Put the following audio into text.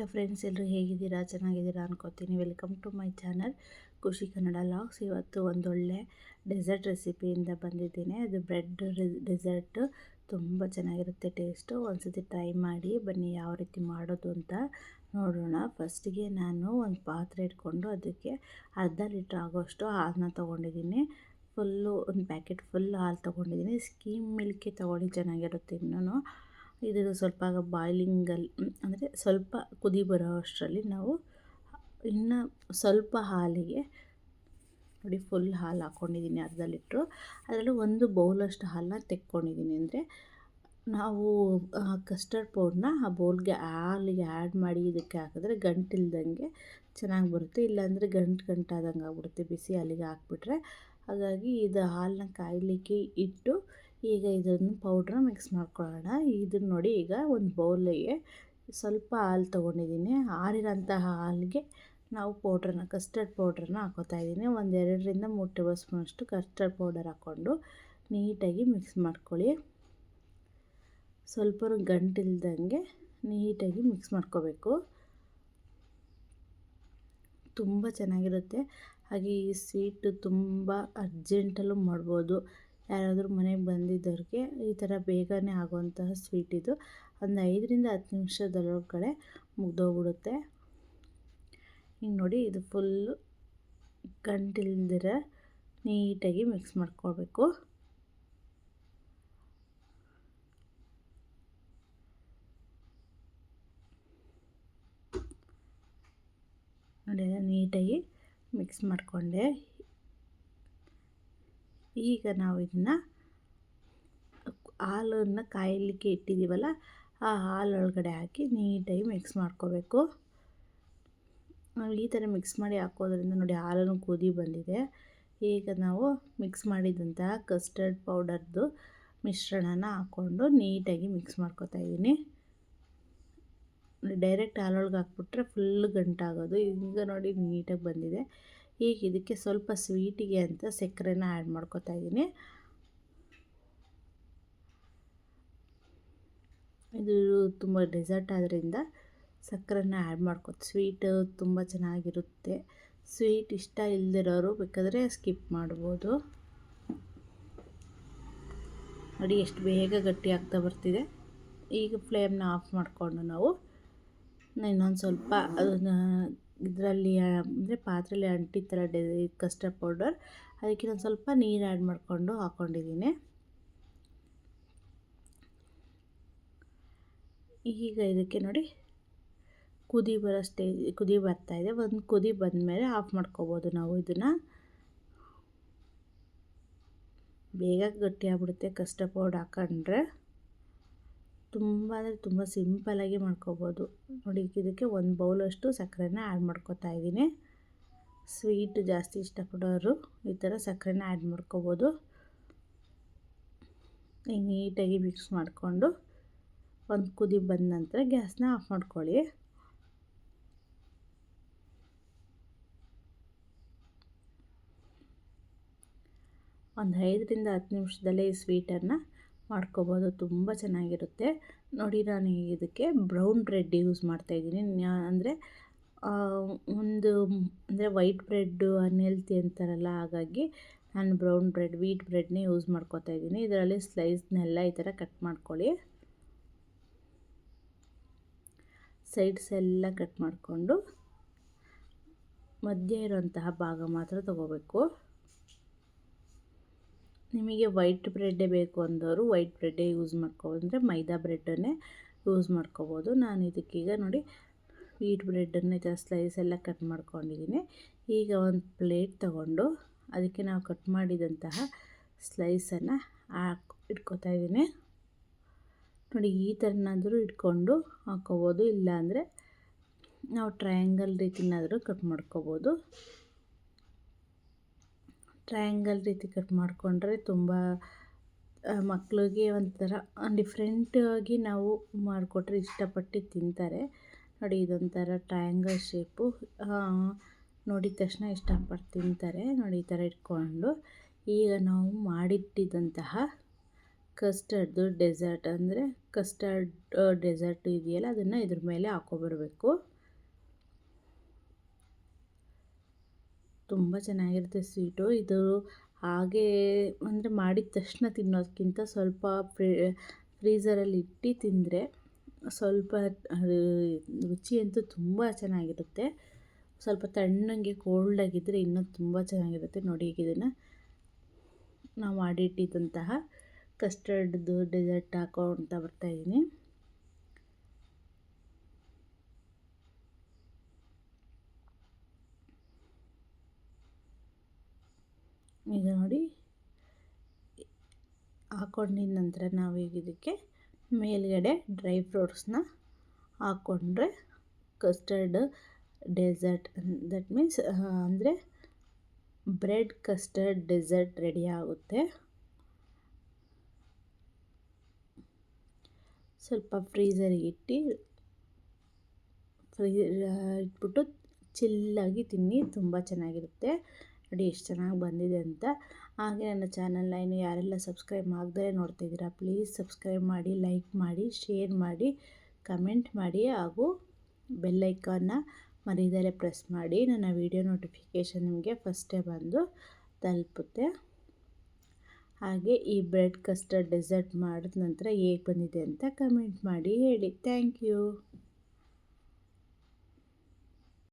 Hello friends ಎಲ್ಲರೂ ಹೇಗಿದ್ದೀರಾ? ಚೆನ್ನಾಗಿದ್ದೀರಾ ಅನ್ಕೋತೀನಿ. ವೆಲ್ಕಮ್ ಟು ಮೈ ಚಾನಲ್ ಖುಷಿ ಕನ್ನಡ ಲಾಗ್ಸ್ ಇವತ್ತು ಒಂದೊಳ್ಳೆ ಡೆಸರ್ಟ್ ರೆಸಿಪಿಯಿಂದ ಬಂದಿದ್ದೀನಿ. ಅದು ಬ್ರೆಡ್ ಡೆಸರ್ಟ್ ತುಂಬ ಚೆನ್ನಾಗಿರುತ್ತೆ ಟೇಸ್ಟು ಒಂದ್ಸತಿ ಟ್ರೈ ಮಾಡಿ, ಬನ್ನಿ ಯಾವ ರೀತಿ ಮಾಡೋದು ಅಂತ ನೋಡೋಣ. ಫಸ್ಟಿಗೆ ನಾನು ಒಂದು ಪಾತ್ರೆ ಇಟ್ಕೊಂಡು ಅದಕ್ಕೆ ಅರ್ಧ ಲೀಟ್ರ್ ಆಗೋಷ್ಟು ಹಾಲನ್ನ ತೊಗೊಂಡಿದ್ದೀನಿ. ಫುಲ್ಲು ಒಂದು ಪ್ಯಾಕೆಟ್ ಫುಲ್ ಹಾಲು ತೊಗೊಂಡಿದ್ದೀನಿ. ಸ್ಕೀಮ್ ಮಿಲ್ಕಿ ತೊಗೊಂಡು ಚೆನ್ನಾಗಿರುತ್ತೆ ಇನ್ನೂ ಇದು ಸ್ವಲ್ಪ ಬಾಯ್ಲಿಂಗಲ್ಲಿ ಅಂದರೆ ಸ್ವಲ್ಪ ಕುದಿ ಬರೋ ಅಷ್ಟರಲ್ಲಿ ನಾವು ಇನ್ನು ಸ್ವಲ್ಪ ಹಾಲಿಗೆ ನೋಡಿ ಫುಲ್ ಹಾಲು ಹಾಕ್ಕೊಂಡಿದ್ದೀನಿ ಅರ್ಧ ಲೀಟ್ರು ಅದರಲ್ಲಿ ಒಂದು ಬೌಲಷ್ಟು ಹಾಲನ್ನ ತೆಕ್ಕೊಂಡಿದ್ದೀನಿ ಅಂದರೆ ನಾವು ಕಸ್ಟರ್ಡ್ ಪೌಡ್ರನ್ನ ಆ ಬೌಲ್ಗೆ ಹಾಲಿಗೆ ಆ್ಯಡ್ ಮಾಡಿ ಇದಕ್ಕೆ ಹಾಕಿದ್ರೆ ಗಂಟಿಲ್ದಂಗೆ ಚೆನ್ನಾಗಿ ಬರುತ್ತೆ. ಇಲ್ಲಾಂದರೆ ಗಂಟು ಗಂಟಾದಂಗೆ ಆಗ್ಬಿಡುತ್ತೆ ಬಿಸಿ ಹಾಲಿಗೆ ಹಾಕ್ಬಿಟ್ರೆ. ಹಾಗಾಗಿ ಇದು ಹಾಲನ್ನ ಕಾಯಲಿಕ್ಕೆ ಇಟ್ಟು ಈಗ ಇದನ್ನು ಪೌಡ್ರ್ ಮಿಕ್ಸ್ ಮಾಡ್ಕೊಳ್ಳೋಣ. ಇದನ್ನು ನೋಡಿ ಈಗ ಒಂದು ಬೌಲಿಗೆ ಸ್ವಲ್ಪ ಹಾಲು ತೊಗೊಂಡಿದ್ದೀನಿ. ಆರಿರೋಂತಹ ಹಾಲಿಗೆ ನಾವು ಪೌಡ್ರನ್ನ ಕಸ್ಟರ್ಡ್ ಪೌಡ್ರನ್ನ ಹಾಕೋತಾ ಇದ್ದೀನಿ. ಒಂದು ಎರಡರಿಂದ ಮೂರು ಟೇಬಲ್ ಸ್ಪೂನಷ್ಟು ಕಸ್ಟರ್ಡ್ ಪೌಡರ್ ಹಾಕ್ಕೊಂಡು ನೀಟಾಗಿ ಮಿಕ್ಸ್ ಮಾಡ್ಕೊಳ್ಳಿ. ಸ್ವಲ್ಪ ಗಂಟಿಲ್ದಂಗೆ ನೀಟಾಗಿ ಮಿಕ್ಸ್ ಮಾಡ್ಕೋಬೇಕು. ತುಂಬ ಚೆನ್ನಾಗಿರುತ್ತೆ. ಹಾಗೆ ಈ ಸ್ವೀಟು ತುಂಬ ಅರ್ಜೆಂಟಲ್ಲೂ ಮಾಡ್ಬೋದು. ಯಾರಾದರೂ ಮನೆಗೆ ಬಂದಿದ್ದವ್ರಿಗೆ ಈ ಥರ ಬೇಗನೆ ಆಗುವಂತಹ ಸ್ವೀಟ್ ಇದು. ಒಂದು ಐದರಿಂದ ಹತ್ತು ನಿಮಿಷದೊಳಗಡೆ ಮುಗ್ದೋಗ್ಬಿಡುತ್ತೆ. ಹಿಂಗೆ ನೋಡಿ ಇದು ಫುಲ್ಲು ಗಂಟಿಲ್ದಿರ ನೀಟಾಗಿ ಮಿಕ್ಸ್ ಮಾಡ್ಕೋಬೇಕು ನೋಡಿ ನೀಟಾಗಿ ಮಿಕ್ಸ್ ಮಾಡಿಕೊಂಡೆ. ಈಗ ನಾವು ಇದನ್ನು ಹಾಲನ್ನು ಕಾಯಲಿಕ್ಕೆ ಇಟ್ಟಿದ್ದೀವಲ್ಲ ಆ ಹಾಲೊಳಗಡೆ ಹಾಕಿ ನೀಟಾಗಿ ಮಿಕ್ಸ್ ಮಾಡ್ಕೋಬೇಕು. ಈ ಥರ ಮಿಕ್ಸ್ ಮಾಡಿ ಹಾಕೋದ್ರಿಂದ ನೋಡಿ ಹಾಲನ್ನು ಕುದಿ ಬಂದಿದೆ. ಈಗ ನಾವು ಮಿಕ್ಸ್ ಮಾಡಿದಂತಹ ಕಸ್ಟರ್ಡ್ ಪೌಡರ್ದು ಮಿಶ್ರಣನ ಹಾಕ್ಕೊಂಡು ನೀಟಾಗಿ ಮಿಕ್ಸ್ ಮಾಡ್ಕೊತಾ ಇದ್ದೀನಿ ಡೈರೆಕ್ಟ್ ಹಾಲೊಳಗೆ ಹಾಕ್ಬಿಟ್ರೆ ಫುಲ್ ಗಂಟಾಗೋದು. ಈಗ ನೋಡಿ ನೀಟಾಗಿ ಬಂದಿದೆ. ಈಗ ಇದಕ್ಕೆ ಸ್ವಲ್ಪ ಸ್ವೀಟಿಗೆ ಅಂತ ಸಕ್ಕರೆನ ಆ್ಯಡ್ ಮಾಡ್ಕೊತಾ ಇದ್ದೀನಿ. ಇದು ತುಂಬ ಡೆಸರ್ಟ್ ಆದ್ದರಿಂದ ಸಕ್ಕರೆನ ಆ್ಯಡ್ ಮಾಡ್ಕೊ ಸ್ವೀಟ್ ತುಂಬ ಚೆನ್ನಾಗಿರುತ್ತೆ. ಸ್ವೀಟ್ ಇಷ್ಟ ಇಲ್ಲದಿರೋರು ಬೇಕಾದರೆ ಸ್ಕಿಪ್ ಮಾಡ್ಬೋದು. ನೋಡಿ ಎಷ್ಟು ಬೇಗ ಗಟ್ಟಿ ಆಗ್ತಾ ಬರ್ತಿದೆ. ಈಗ ಫ್ಲೇಮ್ನ ಆಫ್ ಮಾಡಿಕೊಂಡು ನಾವು ಇನ್ನೊಂದು ಸ್ವಲ್ಪ ಅದನ್ನು ಇದರಲ್ಲಿ, ಅಂದರೆ ಪಾತ್ರೆಯಲ್ಲಿ ಅಂಟಿ ಥರ ಡೆ, ಕಸ್ಟರ್ಡ್ ಪೌಡರ್, ಅದಕ್ಕೆ ನಾನು ಸ್ವಲ್ಪ ನೀರು ಆ್ಯಡ್ ಮಾಡಿಕೊಂಡು ಹಾಕ್ಕೊಂಡಿದ್ದೀನಿ ಈಗ ಇದಕ್ಕೆ ನೋಡಿ, ಕುದಿ ಬರೋ ಸ್ಟೇಜ್, ಕುದಿ ಬರ್ತಾಯಿದೆ ಒಂದು ಕುದಿ ಬಂದಮೇಲೆ ಆಫ್ ಮಾಡ್ಕೋಬೋದು ನಾವು ಇದನ್ನು. ಬೇಗ ಗಟ್ಟಿ ಆಗ್ಬಿಡುತ್ತೆ ಕಸ್ಟರ್ಡ್ ಪೌಡರ್ ಹಾಕೊಂಡ್ರೆ. ತುಂಬ ಅಂದರೆ ತುಂಬ ಸಿಂಪಲಾಗಿ ಮಾಡ್ಕೋಬೋದು. ನೋಡಿ, ಇದಕ್ಕೆ ಒಂದು ಬೌಲಷ್ಟು ಸಕ್ಕರೆನ ಆ್ಯಡ್ ಮಾಡ್ಕೋತಾ ಇದ್ದೀನಿ. ಸ್ವೀಟ್ ಜಾಸ್ತಿ ಇಷ್ಟಪಡೋರು ಈ ಥರ ಸಕ್ಕರೆನ ಆ್ಯಡ್ ಮಾಡ್ಕೋಬೋದು. ಹಿಂಗೆ ನೀಟಾಗಿ ಮಿಕ್ಸ್ ಮಾಡಿಕೊಂಡು ಒಂದು ಕುದಿ ಬಂದ ನಂತರ ಗ್ಯಾಸ್ನ ಆಫ್ ಮಾಡ್ಕೊಳ್ಳಿ. ಒಂದು ಐದರಿಂದ ಹತ್ತು ನಿಮಿಷದಲ್ಲೇ ಈ ಸ್ವೀಟನ್ನು ಮಾಡ್ಕೋಬೋದು. ತುಂಬ ಚೆನ್ನಾಗಿರುತ್ತೆ. ನೋಡಿ, ನಾನು ಇದಕ್ಕೆ ಬ್ರೌನ್ ಬ್ರೆಡ್ ಯೂಸ್ ಮಾಡ್ತಾಯಿದ್ದೀನಿ ಅಂದರೆ ಒಂದು, ಅಂದರೆ ವೈಟ್ ಬ್ರೆಡ್ಡು ಅನ್ಹೆಲ್ತಿ ಅಂತಾರಲ್ಲ, ಹಾಗಾಗಿ ನಾನು ಬ್ರೌನ್ ಬ್ರೆಡ್ ವೀಟ್ ಬ್ರೆಡ್ನೇ ಯೂಸ್ ಮಾಡ್ಕೋತಾ ಇದ್ದೀನಿ. ಇದರಲ್ಲಿ ಸ್ಲೈಸ್ನೆಲ್ಲ ಈ ಥರ ಕಟ್ ಮಾಡ್ಕೊಳ್ಳಿ. ಸೈಡ್ಸ್ ಎಲ್ಲ ಕಟ್ ಮಾಡಿಕೊಂಡು ಮಧ್ಯ ಇರುವಂತಹ ಭಾಗ ಮಾತ್ರ ತಗೋಬೇಕು. ನಿಮಗೆ ವೈಟ್ ಬ್ರೆಡ್ಡೇ ಬೇಕು ಅಂದವರು ವೈಟ್ ಬ್ರೆಡ್ಡೇ ಯೂಸ್ ಮಾಡ್ಕೋಬೋದು ಅಂದರೆ ಮೈದಾ ಬ್ರೆಡ್ಡನ್ನೇ ಯೂಸ್ ಮಾಡ್ಕೋಬೋದು. ನಾನು ಇದಕ್ಕೀಗ ನೋಡಿ ವೀಟ್ ಬ್ರೆಡ್ಡನ್ನು ಈ ಥರ ಸ್ಲೈಸ್ ಎಲ್ಲ ಕಟ್ ಮಾಡ್ಕೊಂಡಿದ್ದೀನಿ. ಈಗ ಒಂದು ಪ್ಲೇಟ್ ತಗೊಂಡು ಅದಕ್ಕೆ ನಾವು ಕಟ್ ಮಾಡಿದಂತಹ ಸ್ಲೈಸನ್ನು ಹಾಕಿ, ಇಟ್ಕೋತಾ ಇದ್ದೀನಿ. ನೋಡಿ, ಈ ಥರನಾದರೂ ಇಟ್ಕೊಂಡು ಹಾಕೋಬೋದು. ಇಲ್ಲಾಂದರೆ ನಾವು ಟ್ರಯಾಂಗಲ್ ರೀತಿನಾದರೂ ಕಟ್ ಮಾಡ್ಕೋಬೋದು. ಟ್ರಯಾಂಗಲ್ ರೀತಿ ಕಟ್ ಮಾಡಿಕೊಂಡ್ರೆ ತುಂಬ ಮಕ್ಕಳಿಗೆ ಒಂಥರ ಡಿಫ್ರೆಂಟಾಗಿ ನಾವು ಮಾಡಿಕೊಟ್ರೆ ಇಷ್ಟಪಟ್ಟು ತಿಂತಾರೆ. ನೋಡಿ ಇದೊಂಥರ ಟ್ರಯಾಂಗಲ್ ಶೇಪು ನೋಡಿದ ತಕ್ಷಣ ಇಷ್ಟಪಟ್ಟು ತಿಂತಾರೆ. ನೋಡಿ ಈ ಥರ ಇಟ್ಕೊಂಡು ಈಗ ನಾವು ಮಾಡಿಟ್ಟಿದ್ದಂತಹ ಕಸ್ಟರ್ಡ್ದು ಡೆಸರ್ಟ್ ಅಂದರೆ ಕಸ್ಟರ್ಡ್ ಡೆಸರ್ಟ್ ಇದೆಯಲ್ಲ, ಅದನ್ನು ಇದ್ರ ಮೇಲೆ ಹಾಕೊಬರ್ಬೇಕು. ತುಂಬ ಚೆನ್ನಾಗಿರುತ್ತೆ ಸ್ವೀಟು. ಇದು ಹಾಗೇ ಅಂದರೆ ಮಾಡಿದ ತಕ್ಷಣ ತಿನ್ನೋದಕ್ಕಿಂತ ಸ್ವಲ್ಪ ಫ್ರೀಝರಲ್ಲಿ ಇಟ್ಟು ತಿಂದರೆ ಸ್ವಲ್ಪ ರುಚಿ ಅಂತೂ ತುಂಬ ಚೆನ್ನಾಗಿರುತ್ತೆ. ಸ್ವಲ್ಪ ತಣ್ಣಗೆ ಕೋಲ್ಡಾಗಿದ್ದರೆ ಇನ್ನೂ ತುಂಬ ಚೆನ್ನಾಗಿರುತ್ತೆ. ನೋಡಿ ಈಗ ಇದನ್ನು ನಾವು ಮಾಡಿಟ್ಟಿದ್ದಂತಹ ಕಸ್ಟರ್ಡ್ದು ಡೆಸರ್ಟ್ ಹಾಕೋ ಅಂತ ಬರ್ತಾಯಿದ್ದೀನಿ ಈಗ ನೋಡಿ, ಹಾಕೊಂಡಿದ ನಂತರ ನಾವೀಗ ಇದಕ್ಕೆ ಮೇಲ್ಗಡೆ ಡ್ರೈ ಫ್ರೂಟ್ಸ್ನ ಹಾಕ್ಕೊಂಡ್ರೆ ಕಸ್ಟರ್ಡ್ ಡೆಸರ್ಟ್ ದಟ್ ಮೀನ್ಸ್ ಅಂದರೆ ಬ್ರೆಡ್ ಕಸ್ಟರ್ಡ್ ಡೆಸರ್ಟ್ ರೆಡಿ ಆಗುತ್ತೆ. ಸ್ವಲ್ಪ ಫ್ರೀಸರಿಗೆ ಇಟ್ಟು, ಫ್ರೀ ಇಟ್ಬಿಟ್ಟು ಚಿಲ್ಲಾಗಿ ತಿನ್ನಿ, ತುಂಬ ಚೆನ್ನಾಗಿರುತ್ತೆ. ನೋಡಿ ಎಷ್ಟು ಚೆನ್ನಾಗಿ ಬಂದಿದೆ ಅಂತ. ಹಾಗೆ ನನ್ನ ಚಾನಲ್ನ ಇನ್ನು ಯಾರೆಲ್ಲ ಸಬ್ಸ್ಕ್ರೈಬ್ ಆಗದೇ ನೋಡ್ತಿದ್ದೀರಾ, ಪ್ಲೀಸ್ ಸಬ್ಸ್ಕ್ರೈಬ್ ಮಾಡಿ, ಲೈಕ್ ಮಾಡಿ, ಶೇರ್ ಮಾಡಿ, ಕಮೆಂಟ್ ಮಾಡಿ ಹಾಗೂ ಬೆಲ್ಲೈಕನ್ನ ಮರೀದಲ್ಲೇ ಪ್ರೆಸ್ ಮಾಡಿ. ನನ್ನ ವೀಡಿಯೋ ನೋಟಿಫಿಕೇಷನ್ ನಿಮಗೆ ಫಸ್ಟೇ ಬಂದು ತಲುಪುತ್ತೆ. ಹಾಗೆ ಈ ಬ್ರೆಡ್ ಕಸ್ಟರ್ಡ್ ಡೆಸರ್ಟ್ ಮಾಡಿದ ನಂತರ ಹೇಗೆ ಬಂದಿದೆ ಅಂತ ಕಮೆಂಟ್ ಮಾಡಿ ಹೇಳಿ. Thank you.